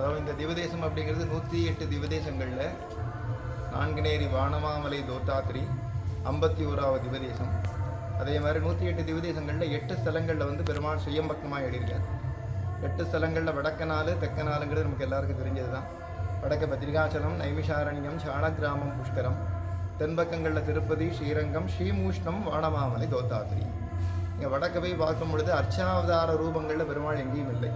அதாவது இந்த திவதேசம் அப்படிங்கிறது நூற்றி எட்டு திவதேசங்களில் நான்குநேரி வானமாமலை தோத்தாத்திரி ஐம்பத்தி ஓராவது திவதேசம். அதே மாதிரி நூற்றி எட்டு திவதேசங்களில் எட்டு ஸ்தலங்களில் வந்து பெருமாள் சுயம்பக்தமாக எழுதியிருக்கார். எட்டு ஸ்தலங்களில் வடக்க நாள் தெக்க நாளுங்கிறது நமக்கு எல்லாருக்கும் தெரிஞ்சது தான் வடக்க பத்ரிகாச்சலம் நைமிஷாரண்யம் சாணக்கிராமம் புஷ்கரம். தென்பக்கங்களில் திருப்பதி ஸ்ரீரங்கம் ஸ்ரீமூஷ்ணம் வானமாமலை தோத்தாத்திரி இங்கே வடக்க போய் பார்க்கும் பொழுது அர்ச்சாவதார ரூபங்களில் பெருமாள் எங்கேயும் இல்லை.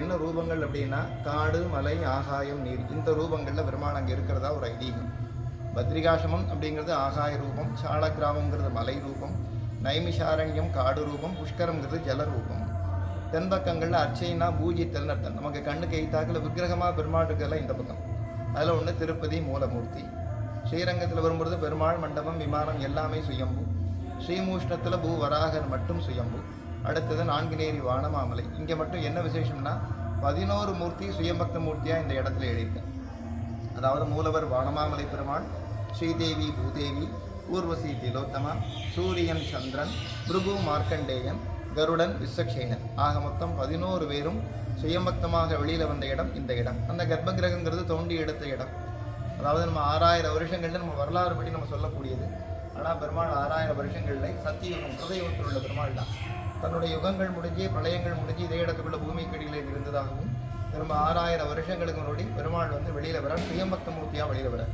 என்ன ரூபங்கள் அப்படின்னா காடு மலை ஆகாயம் நீர். இந்த ரூபங்களில் பெருமாள் அங்கே இருக்கிறதா ஒரு ஐதீகம். பத்ரிகாசிரமம் அப்படிங்கிறது ஆகாய ரூபம் சாலக்கிராமங்கிறது மலை ரூபம் நைமிஷாரண்யம் காடு ரூபம் புஷ்கரம்ங்கிறது ஜல ரூபம். தென்பக்கங்களில் அர்ச்சைனா பூஜித்தல் அர்த்தம் நமக்கு கண்ணுக்கு எய்த்தாக்கில் விக்கிரகமாக பெருமாள் இருக்கிறதுல இந்த பக்கம். அதில் ஒன்று திருப்பதி மூலமூர்த்தி. ஸ்ரீரங்கத்தில் வரும்பொழுது பெருமாள் மண்டபம் விமானம் எல்லாமே சுயம்பு. ஸ்ரீமூஷ்ணத்தில் பூ வராகர் மட்டும் சுயம்பு. அடுத்தது நான்குநேரி வானமாமலை. இங்கே மட்டும் என்ன விசேஷம்னா பதினோரு மூர்த்தி சுயம்பக்த மூர்த்தியாக இந்த இடத்துல எழுதியிருக்கேன். அதாவது மூலவர் வானமாமலை பெருமாள் ஸ்ரீதேவி பூதேவி ஊர்வசி திலோத்தமா சூரியன் சந்திரன் பிருகு மார்க்கண்டேயன் கருடன் விஸ்வக்ஷேனன் ஆக மொத்தம் பதினோரு பேரும் சுயம்பக்தமாக வெளியில் வந்த இடம் இந்த இடம். அந்த கர்ப்பகிரகங்கிறது தோண்டி எடுத்த இடம். அதாவது நம்ம ஆறாயிரம் வருஷங்கள்ல நம்ம வரலாறு படி நம்ம சொல்லக்கூடியது. ஆனால் பெருமாள் ஆறாயிரம் வருஷங்களில் சத்தியுகம் ஹிருதயுகத்தில் உள்ள பெருமாள் தான். தன்னுடைய யுகங்கள் முடிஞ்சு பிரளயங்கள் முடிஞ்சு இதே இடத்துக்குள்ள பூமிக்கடியில் இருந்ததாகவும் திரும்ப ஆறாயிரம் வருஷங்களுக்கு முன்னாடி பெருமாள் வந்து வெளியில் வர சுயம்பக்த மூர்த்தியாக வெளியில் வர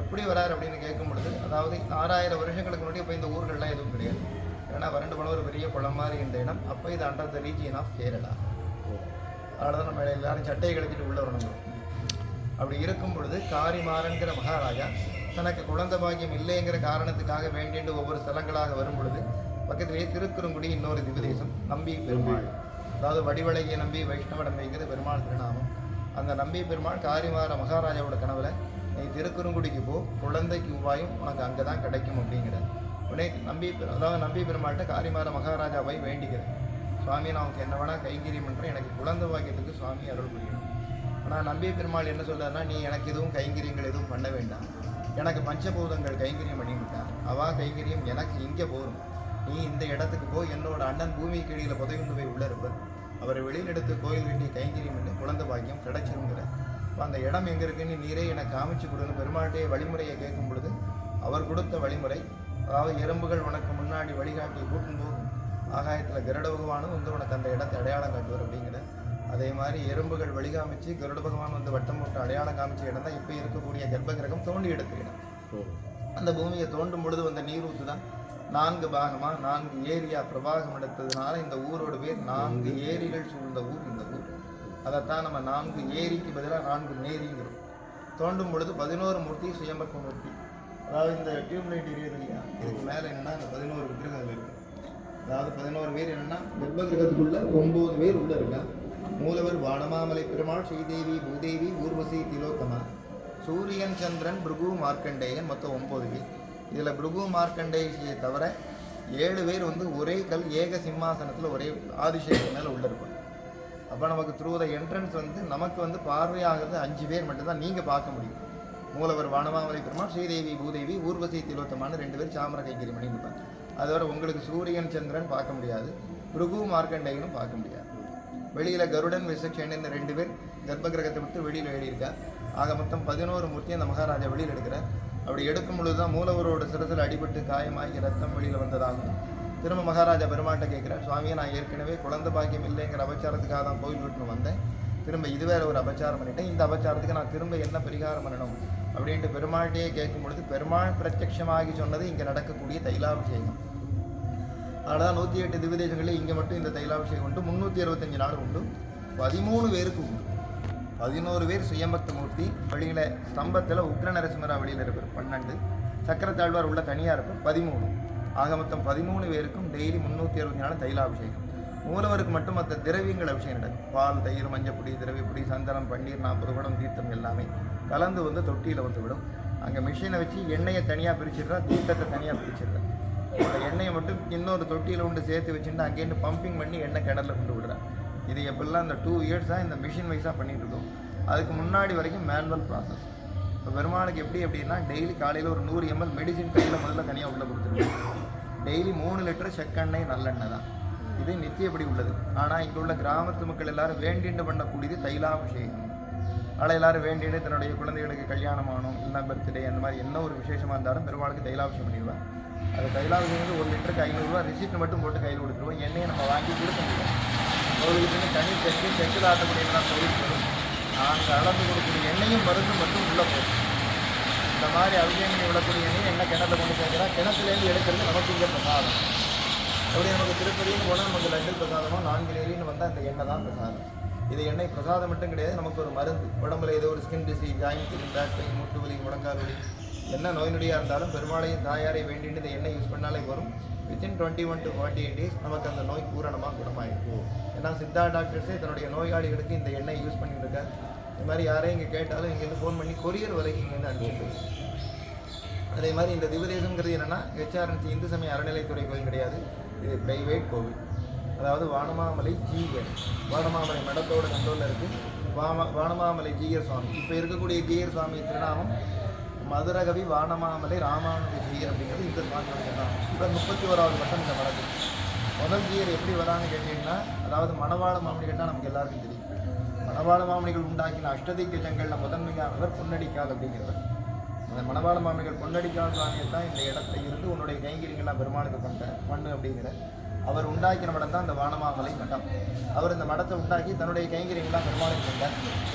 எப்படி வரார் அப்படின்னு கேட்கும் பொழுது அதாவது ஆறாயிரம் வருஷங்களுக்கு முன்னாடி இப்போ இந்த ஊர்கள்லாம் எதுவும் கிடையாது. ஏன்னா வறண்டு போன ஒரு பெரிய குளம் மாதிரி இந்த இடம். அப்போ இது under the region of Kerala அதனால தான் நம்ம எல்லாரும் சட்டையை கழிச்சிட்டு உள்ள வரணும். அப்படி இருக்கும் பொழுது காரிமாறன்கிற மகாராஜா தனக்கு குழந்தை பாக்கியம் இல்லைங்கிற காரணத்துக்காக வேண்டிட்டு ஒவ்வொரு ஸ்தலங்களாக வரும் பொழுது பக்கத்திலேயே திருக்குறுங்குடி இன்னொரு திவதேசம் நம்பி பெருமாள். அதாவது வடிவழகிய நம்பி வைஷ்ணவ நம்பிங்கிறது பெருமாள் திருநாமம். அந்த நம்பி பெருமாள் காரிமார மகாராஜாவோட கனவுல நீ திருக்குறுங்குடிக்கு போ குழந்தைக்கு உபாயம் உனக்கு அங்கே தான் கிடைக்கும் அப்படிங்கிற. உடனே நம்பி அதாவது நம்பி பெருமாள்கிட்ட காரிமார மகாராஜா போய் வேண்டிக்கிறேன். சுவாமி நான் உனக்கு என்ன வேணா கைங்கரியம் பண்ணுறேன் எனக்கு குழந்தை வாக்கியத்துக்கு சுவாமி அருள் புரியணும். ஆனால் நம்பி பெருமாள் என்ன சொல்கிறாருன்னா நீ எனக்கு எதுவும் கைங்கரியங்கள் எதுவும் பண்ண வேண்டாம். எனக்கு பஞ்சபூதங்கள் கைங்கரியம் பண்ணிவிட்டான் அவா கைங்கரியம் எனக்கு இங்கே போகும் நீ இந்த இடத்துக்கு போய் என்னோட அண்ணன் பூமி கீழியில் புதையுண்டு போய் உள்ள இருப்பார் அவரை வெளியில் எடுத்து கோயில் வேண்டிய கைங்கரியம் பண்ணி குழந்தை பாக்கியம் கிடைச்சிருங்கிற அப்ப அந்த இடம் எங்கே இருக்குன்னு நீரே எனக்கு காமிச்சு கொடுன்னு பெருமாள்கிட்டே வழிமுறையை கேட்கும் பொழுது அவர் கொடுத்த வழிமுறை அதாவது எறும்புகள் உனக்கு முன்னாடி வழிகாட்டி கூட்டும் போகும் ஆகாயத்தில் கருட பகவானும் வந்து உனக்கு அந்த இடத்தை அடையாளம் காட்டுவார் அப்படிங்கிற. அதே மாதிரி எறும்புகள் வழி காமிச்சு கருட பகவான் வந்து வட்டம் போட்டு அடையாளம் காமிச்ச இடம் தான் இப்போ இருக்கக்கூடிய கர்ப்பகிரகம் தோண்டி எடுத்த இடம் அந்த பூமியை தோண்டும் பொழுது வந்த நீரூத்து தான் நான்கு பாகமாக நான்கு ஏரியா பிரபாகம் எடுத்ததுனால இந்த ஊரோட பேர் நான்கு ஏரிகள் சூழ்ந்த ஊர் இந்த ஊர். அதைத்தான் நம்ம நான்கு ஏரிக்கு பதிலாக நான்கு நேரிங்கிறோம் தோண்டும் பொழுது பதினோரு மூர்த்தி சுயம்பக்க மூர்த்தி. அதாவது இந்த டியூப்லைட் எரியுது இல்லையா? இதுக்கு மேலே என்னென்னா இந்த பதினோரு விக்கிரகம் இருக்குது அதாவது பதினோரு பேர் என்னன்னா கர்ப்பகிரகத்துக்குள்ள ஒம்பது பேர் உள்ள இருக்கா மூலவர் வானமாமலை பெருமாள் ஸ்ரீதேவி பூதேவி ஊர்வசி திலோத்தமா. சூரியன் சந்திரன் பிருகு மார்க்கண்டேயன் மொத்தம் ஒம்பது பேர். இதில் பிருகு மார்க்கண்டேஷியை தவிர ஏழு பேர் வந்து ஒரே கல் ஏக சிம்மாசனத்தில் ஒரே ஆதிசேஷன் மேலே உள்ள இருப்பாங்க அப்போ நமக்கு த்ரூ த என்ட்ரன்ஸ் வந்து நமக்கு வந்து பார்வையாகிறது அஞ்சு பேர் மட்டும்தான் நீங்கள் பார்க்க முடியும். மூலவர் வானமாமலை பெருமாள் ஸ்ரீதேவி பூதேவி ஊர்வசி திலோத்தமான ரெண்டு பேர் சாமர கைங்கரி பண்ணி இருப்பாங்க. அதோட உங்களுக்கு சூரியன் சந்திரன் பார்க்க முடியாது. பிருகு மார்க்கண்டேயனும் பார்க்க முடியாது. வெளியில் கருடன் விசக்ஷன் ரெண்டு பேர் கர்ப்பகிரகத்தை விட்டு வெளியில் எழுதியிருக்கா ஆக மொத்தம் பதினோரு மூர்த்தி அந்த மகாராஜா வெளியில் எடுக்கிறார். அப்படி எடுக்கும் பொழுது தான் மூலவரோட சிரசில் அடிபட்டு காயமாகி ரத்தம் வெளியில் வந்ததாகவும் திரும்ப மகாராஜா பெருமாட்டை கேட்குறேன் சுவாமியை நான் ஏற்கனவே குழந்தை பாக்கியம் இல்லைங்கிற அபச்சாரத்துக்காக தான் கோயில் விட்டுன்னு வந்தேன். திரும்ப இது வேற ஒரு அபச்சாரம் பண்ணிட்டேன். இந்த அபச்சாரத்துக்கு நான் திரும்ப என்ன பரிகாரம் பண்ணணும்? அப்படின்ட்டு பெருமாள்கிட்டயே கேட்கும் பொழுது பெருமாள் பிரத்யட்சமாகி சொன்னது இங்கே நடக்கக்கூடிய தைலாபிஷேகம். அதனால் நூற்றி எட்டு திவ்யதேசங்களில் இங்கே மட்டும் இந்த தைலாபிஷேகம் உண்டு. முந்நூற்றி அறுபத்தஞ்சு நாள் உண்டு. பதிமூணு பேருக்கு உண்டு. பதினோரு பேர் சுயம்பக்த மூர்த்தி வெளியில் ஸ்தம்பத்தில் உக்ர நரசிம்மரா வெளியில் இருப்பார் பன்னெண்டு. சக்கரத்தாழ்வார் உள்ள தனியாக இருப்பார் பதிமூணு. ஆக மொத்தம் பதிமூணு பேருக்கும் டெய்லி முந்நூற்றி அறுபத்தி நாலு தைலாபிஷேகம். மூலவருக்கு மட்டும் மற்ற திரவியங்கள் அபிஷேகம் நடக்கும். பால் தயிர் மஞ்சப்பொடி திரவியப்பொடி சந்தனம் பன்னீர் நாற்பது குடம் தீர்த்தம் எல்லாமே கலந்து வந்து தொட்டியில் வந்து விடும். அங்கே மிஷினை வச்சு எண்ணெயை தனியாக பிரிச்சிடுறா தீர்த்தத்தை தனியாக பிரிச்சிடுறா. அந்த எண்ணெயை மட்டும் இன்னொரு தொட்டியில் கொண்டு சேர்த்து வச்சுட்டு அங்கேருந்து பம்பிங் பண்ணி எண்ணெய் கிணறுல கொண்டு விடுறேன் இது எப்படிலாம் இந்த டூ இயர்ஸாக இந்த மிஷின் வைஸாக பண்ணிகிட்டு இருக்கோம் அதுக்கு முன்னாடி வரைக்கும் மேனுவல் ப்ராசஸ் இப்போ பெருமாளுக்கு எப்படி அப்படின்னா டெய்லி காலையில் ஒரு நூறு எம்எல் மெடிசின் கையில் முதல்ல தனியாக உள்ளே கொடுத்துருவோம். டெய்லி மூணு லிட்டர் செக்கெண்ணெய் நல்லெண்ணெய் தான். இது நித்தியப்படி உள்ளது. ஆனால் இங்கே உள்ள கிராமத்து மக்கள் எல்லாரும் வேண்டிண்டு பண்ணக்கூடியது தைலாபிஷேகம். ஆனால் எல்லாரும் வேண்டிட்டு தன்னுடைய குழந்தைகளுக்கு கல்யாணம் ஆகணும் இல்லை பர்த்டே அந்த மாதிரி என்ன ஒரு விசேஷமாக இருந்தாலும் பெருமாளுக்கு தைலாபிஷேகம் பண்ணிடுவேன். அது தைலாபிஷேகம் வந்து ஒரு லிட்டருக்கு ஐநூறுரூவா ரிசிப்ட் மட்டும் போட்டு கையில் கொடுத்துருவோம். எண்ணெயை நம்ம வாங்கி கொடுக்க முடியும் கோவிலுக்கு தனி தெற்கு செக்கில் ஆட்டக்கூடியவெல்லாம் கோவிலுக்கு வரும் நாங்கள் அளந்து கொடுக்கக்கூடிய எண்ணெயும் மருந்து மட்டும் உள்ளே போகும் இந்த மாதிரி அபிஷேகம் விடக்கூடிய எண்ணெய் என்ன கிணத்துல கொண்டு சேர்க்கிறா கிணத்துலேருந்து எடுக்கிறது நமக்கு இங்கே பிரசாதம். எப்படி நமக்கு திருப்பதின்னு போனால் நமக்கு லட்டு பிரசாதமோ நான்கு நேரின்னு வந்தால் அந்த எண்ணெய் தான் பிரசாதம். இது எண்ணெய் பிரசாதம் மட்டும் கிடையாது நமக்கு ஒரு மருந்து. உடம்புல ஏதோ ஒரு skin disease joint pain back pain முட்டு வலி முழங்கால் வலி என்ன நோய் நொடியாக இருந்தாலும் பெருமாளையும் தாயாரை வேண்டிட்டு இந்த எண்ணெய் யூஸ் பண்ணாலே வரும் within twenty one to forty eight days நமக்கு அந்த நோய் பூரணமாக குணமாயிருக்கும் ஏன்னா சித்தா டாக்டர்ஸே தன்னுடைய நோயாளிகளுக்கு இந்த எண்ணெய் யூஸ் பண்ணிட்டு இருக்காரு இது மாதிரி யாரையும் இங்கே கேட்டாலும் இங்கேருந்து ஃபோன் பண்ணி கொரியர் வரைக்கும் இங்கேருந்து அனுப்பிச்சிருக்கு அதே மாதிரி இந்த திவதேசங்கிறது என்னன்னா ஹெச்ஆர்என்சி இந்து சமய அறநிலைத்துறை கோயில் கிடையாது. இது பிரைவேட் கோவில். அதாவது வானமாமலை ஜீயர். வானமாமலை மடத்தோட கண்ட்ரோலில் இருக்குது வாம வானமாமலை ஜீயர் சுவாமி. இப்போ இருக்கக்கூடிய ஜீயர் சுவாமி திருநாமம் மதுரகவி வானமாமலை ராமானுஜ ஜீயர் அப்படிங்கிறது இந்த சுவாமியோட திருநாமம் இப்போ முப்பத்தி ஓராவது வட்டம் இந்த வழக்கு முதல் கீர் எப்படி வரான்னு கேட்டீங்கன்னா அதாவது மணவாள மாமணி கேட்டால் நமக்கு எல்லாருக்கும் தெரியும். மணவாள மாமணிகள் உண்டாக்கின அஷ்டதிக்கஜங்களில் முதன்மையானவர் பொன்னடிக்கால் அப்படிங்கிறவர். அந்த மணவாள மாமணிகள் பொன்னடிக்கால் சுவாமியை தான் இந்த இடத்துல இருந்து உன்னுடைய கைங்கரியங்கள்லாம் பெருமாளுக்கு பண்ண பண்ணு அப்படிங்கிற அவர் உண்டாக்கின மடம் தான் இந்த வானமாமலை மடம். அவர் இந்த மடத்தை உண்டாக்கி தன்னுடைய கைங்கரியங்கள்லாம் பெருமாளுக்கு பண்ணார்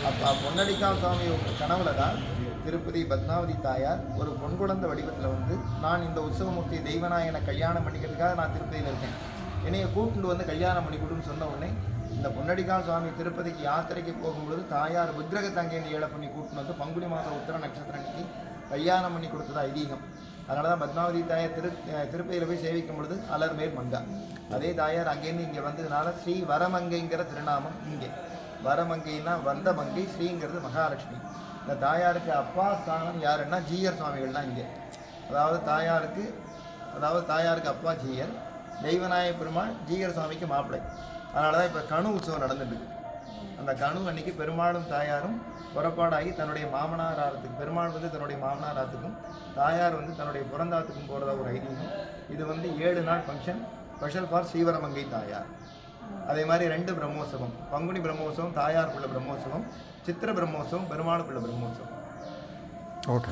அப்போ பொன்னடிக்கால் சுவாமி கனவுல தான் திருப்பதி பத்மாவதி தாயார் ஒரு பொன் குழந்தை வடிவத்தில் வந்து நான் இந்த உற்சவமூர்த்தி தெய்வநாயகனை கல்யாணம் பண்ணிக்கிறதுக்காக நான் திருப்பதியில் இருக்கேன். என்னைய கூப்பிட்டு வந்து கல்யாணம் பண்ணி கொடுன்னு சொன்ன உடனே இந்த பொன்னடிகால் சுவாமி திருப்பதிக்கு யாத்திரைக்கு போகும்பொழுது தாயார் விக்கிரக அங்கேருந்து ஏழை பண்ணி கூட்டின்னு வந்து பங்குனி மாதம் உத்தர நட்சத்திரம் அன்னைக்கு கல்யாணம் பண்ணி கொடுத்தது ஐதீகம். அதனால தான் பத்மாவதி தாயார் திரு திருப்பதியில் போய் சேவிக்கும் பொழுது அலர் மேல் மங்கா. அதே தாயார் அங்கேருந்து இங்கே வந்ததுனால ஸ்ரீ வரமங்கைங்கிற திருநாமம் இங்கே. வரமங்கைன்னா வந்த மங்கை ஸ்ரீங்கிறது மகாலட்சுமி. இந்த தாயாருக்கு அப்பா ஸ்தானம் யாருன்னா ஜீயர் சுவாமிகள் தான் இங்கே. அதாவது தாயாருக்கு அதாவது தாயாருக்கு அப்பா ஜீயர். தெய்வநாய பெருமாள் ஜீயர் சுவாமிக்கு மாப்பிள்ளை. அதனால தான் இப்போ கணு உற்சவம் நடந்துட்டு இருக்கு அந்த கணு அன்னைக்கு பெருமாளும் தாயாரும் புறப்பாடாகி தன்னுடைய மாமனார் ஆரத்துக்கு பெருமாள் வந்து தன்னுடைய மாமனார் ஆத்துக்கும் தாயார் வந்து தன்னுடைய பிறந்தாத்துக்கும் போகிறதா ஒரு ஐதீகம். இது வந்து ஏழு நாள் ஃபங்க்ஷன் ஸ்பெஷல் ஃபார் ஸ்ரீவரமங்கை தாயார். அதே மாதிரி ரெண்டு பிரம்மோற்சவம் பங்குனி பிரம்மோற்சவம் தாயாருக்குள்ள பிரம்மோற்சவம் சித்திர பிரம்மோற்சவம் பெருமாளுக்குள்ள பிரம்மோற்சவம். ஓகே